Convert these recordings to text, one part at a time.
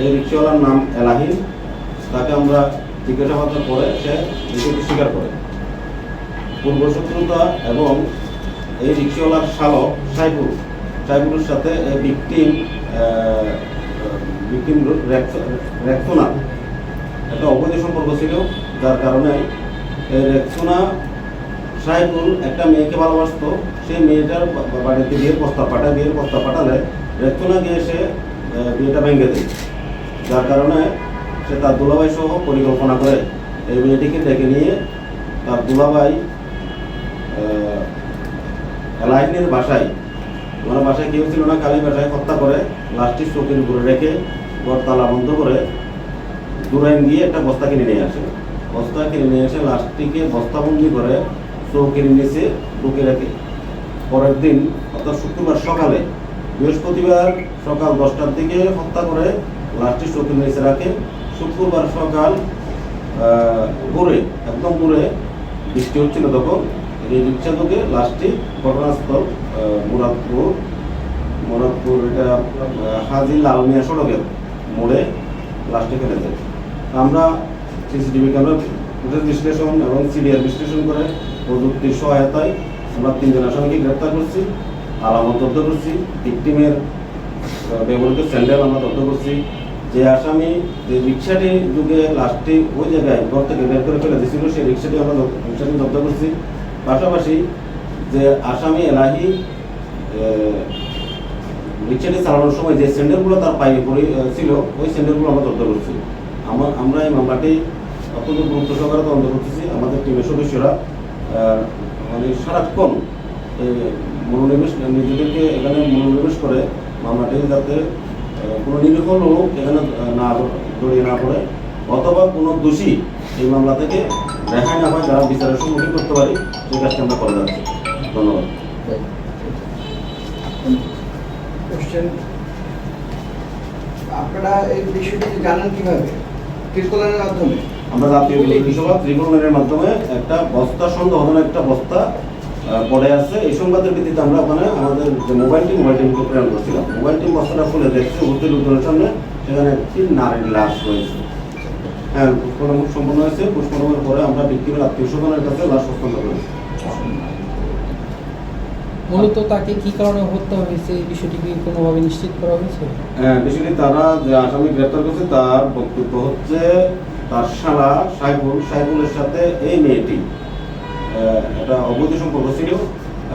এই রিক্সাওয়ালার নাম এলাহিন তাকে আমরা জিজ্ঞাসাবাদ করে সে বিষয়টি স্বীকার করে। পূর্বশত্রুতা এবং এই রিক্সাওয়ালার শালক সাইফুল। সাইফুলের সাথে এই ভিকটিম ভিকটিম রেক্সোনা। একটা অবৈধ সম্পর্ক ছিল, যার কারণে এই রেক্সোনা সাইফুল একটা মেয়েকে ভালোবাসতো। সেই মেয়েটার বাড়িতে বিয়ের প্রস্তাব পাঠায়, বিয়ের প্রস্তাব পাঠালে রেক্সোনা গিয়ে সে বিয়েটা ভেঙে দেয়। যার কারণে সে তার দুলাভাই সহ পরিকল্পনা করে এই মেয়েটিকে ডেকে নিয়ে তার দুলাভাই এলাইনের বাসায়, ওনার বাসায় কেউ ছিল না কালী বাসায় হত্যা করে, লাশটি চোখের উপরে রেখে ঘর তালা বন্ধ করে দূরাইন গিয়ে একটা বস্তা কিনে নিয়ে আসে। বস্তা কিনে নিয়ে এসে লাশটিকে বস্তাবন্দি করে চৌকির নিচে ঢুকে রাখে। পরের দিন, অর্থাৎ শুক্রবার সকালে, বৃহস্পতিবার সকাল দশটার দিকে হত্যা করে লাশটি চৌকির নিচে রাখে শুক্রবার সকাল ভোরে, একদম ভোরে বৃষ্টি হচ্ছিল তখন রিক্সা থেকে লাশটি ঘটনাস্থল মুরাদপুর মুরাদপুর এটা হাজি লালমিয়া সড়কের মোড়ে লাশটি ফেলে যায়। আমরা সিসিটিভি ক্যামেরা ফুটেজ বিশ্লেষণ এবং সিডিআর বিশ্লেষণ করে প্রযুক্তির সহায়তায় আমরা তিনজন আসামিকে গ্রেপ্তার করছি, আলামত করছি ভিকটিমের ব্যবহৃত স্যান্ডেল আমরা তথ্য করছি যে আসামি যে রিক্সাটি যুগে লাস্টটি ওই জায়গায় ঘর থেকে বের করে ফেলে দিয়েছিল, সেই রিক্সাটি আমরা রিক্সাটি জব্দ করছি। পাশাপাশি যে আসামি এলাহি রিক্সাটি চালানোর সময় যে স্যান্ডেলগুলো তার পায়ে পড়ে ছিল, ওই স্যান্ডেলগুলো আমরা জব্দ করছি। আমার আমরা এই মামলাটি অত্যন্ত গুরুত্ব সহকারে তদন্ত করতেছি। আমাদের টিমের সদস্যরা মানে সারাক্ষণ মনোনিবেশ নিজেদেরকে এখানে মনোনিবেশ করে মামলাটি যাতে কোনো নিরীহ লোক এখানে না জড়িয়ে না পড়ে অথবা কোনো দোষী এই মামলা থেকে রেহাই না হয় যারা বিচারের সম্মুখীন করতে পারি সেই কাজটি আমরা করে যাচ্ছি। ধন্যবাদ। আপনারা এই বিষয়টি জানেন কীভাবে? ত্রিকোণের মাধ্যমে? আমরা জাতীয় বিদ্যুৎ সভা ত্রিভুবনের মাধ্যমে একটা বস্তা সন্দেহজনক একটা বস্তা পড়ে আছে। এই সংবাদের ভিত্তিতে আমরা ওখানে আমাদের যে মোবাইল টিম মোবাইল টিমকে প্রেরণ করছিলাম। মোবাইল টিম বস্তাটা খুলে দেখছে উর্দু লোকজনের সামনে সেখানে একটি নারীর লাশ রয়েছে। হ্যাঁ পুষ্পনমন সম্পন্ন হয়েছে। পুষ্পনমনের পরে আমরা বিক্রির আত্মীয় স্বজনের কাছে লাশ হস্তান্তর করেছি। মূলত তাকে কি কারণে হত্যা হয়েছে? এই বিষয়টি কি কোনোভাবে নিশ্চিত করা হয়েছে? হ্যাঁ বেসিক্যালি তারা যে আসামি গ্রেপ্তার করছে তার বক্তব্য হচ্ছে তার শালা সাইফুল সাইফুলের সাথে এই মেয়েটি একটা অবৈধ সম্পর্ক ছিল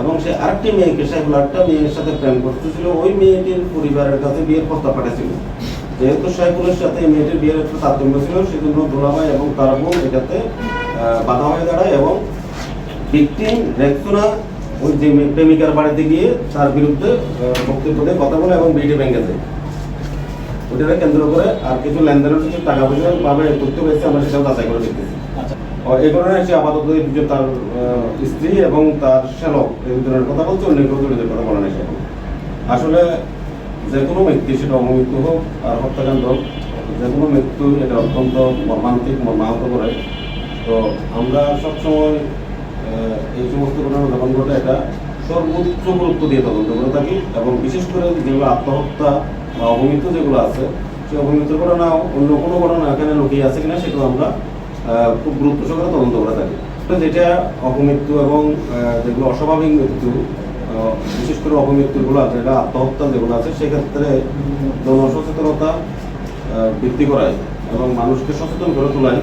এবং সে আরেকটি মেয়েকে সাইফুল আরেকটা মেয়ের সাথে প্রেম করতেছিল। ওই মেয়েটির পরিবারের কাছে বিয়ের প্রস্তাব পাঠিয়েছিল যেহেতু সাইফুলের সাথে এই মেয়েটির বিয়ের একটা তারতম্য ছিল সেজন্য দুলাভাই এবং তার বোন এটাতে বাধা হয়ে দাঁড়ায় এবং ভিকটিম রেক্সোনা ওই যে প্রেমিকার বাড়িতে গিয়ে তার বিরুদ্ধে বক্তব্য দিয়ে কথা বলে এবং বিয়েটি ভেঙে দেয়। ওটাকে কেন্দ্র করে আর কিছু লেনদেনের কিছু টাকা পয়সা ভাবে তথ্য পেয়েছে আমরা সেটাও যাচাই করে দেখতেছি। ও, এই কারণে সে আপাতত দুজন তার স্ত্রী এবং তার শ্যালক এই দুজনের কথা বলছে, অন্য কেউ জড়িত কথা বলে না সে এখন। আসলে যে কোনো ব্যক্তি সেটা অমৃত্যু হোক আর হত্যাকাণ্ড হোক, যে কোনো মৃত্যু এটা অত্যন্ত মর্মান্তিক, মর্মাহত করে তো আমরা সবসময় এই সমস্ত ঘটনা যখন ঘটে, এটা সর্বোচ্চ গুরুত্ব দিয়ে তদন্ত করে থাকি এবং বিশেষ করে যেগুলো আত্মহত্যা বা অবমৃত্যু যেগুলো আছে সেই অবমৃত্যুর ঘটনা অন্য কোনো ঘটনা এখানে লুকিয়ে আছে কিনা সেগুলো আমরা খুব গুরুত্ব সহকারে তদন্ত করে থাকি। যেটা অপমৃত্যু এবং যেগুলো অস্বাভাবিক মৃত্যু বিশেষ করে অপমৃত্যুগুলো আছে এটা আত্মহত্যা যেগুলো আছে, সেক্ষেত্রে জনসচেতনতা বৃদ্ধি করায় এবং মানুষকে সচেতন করে তোলায়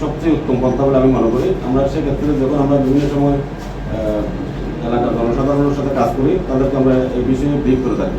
সবচেয়ে উত্তম পন্থা বলে আমি মনে করি। আমরা সেক্ষেত্রে যখন আমরা বিভিন্ন সময় এলাকার জনসাধারণের সাথে কাজ করি, তাদেরকে আমরা এই বিষয়ে ব্রিফ করে থাকি।